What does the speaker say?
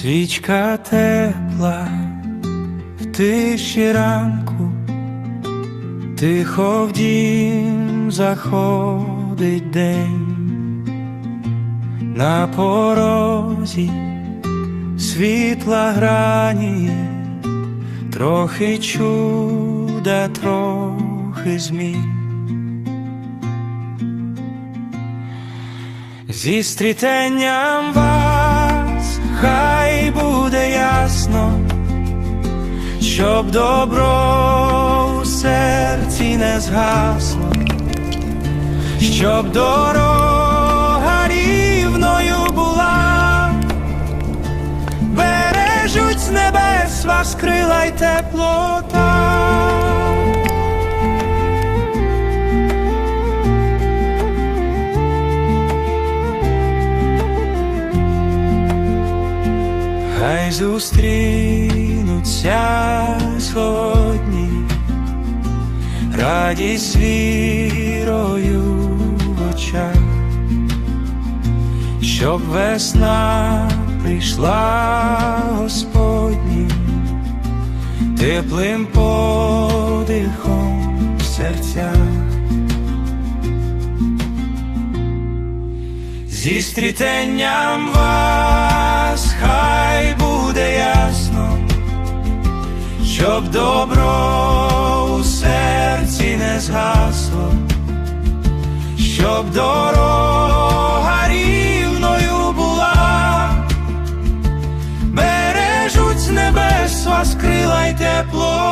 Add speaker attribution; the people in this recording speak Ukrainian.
Speaker 1: Свічка тепла в тиші ранку, тихо в дім заходить день, на порозі світла грані, трохи чуда, трохи змін. Зі стрітенням вас хай буде ясно, щоб добро у серці не згасло, щоб дорога рівною була, бережуть з небес вас крила й теплота. Хай зустрінуться сьогодні, радість вірою в очах, щоб весна прийшла Господнім, теплим подихом в серцях. Зі стрітенням вас хай буде ясно, щоб добро у серці не згасло, щоб дорога рівною була, бережуть з небес вас крила й тепло.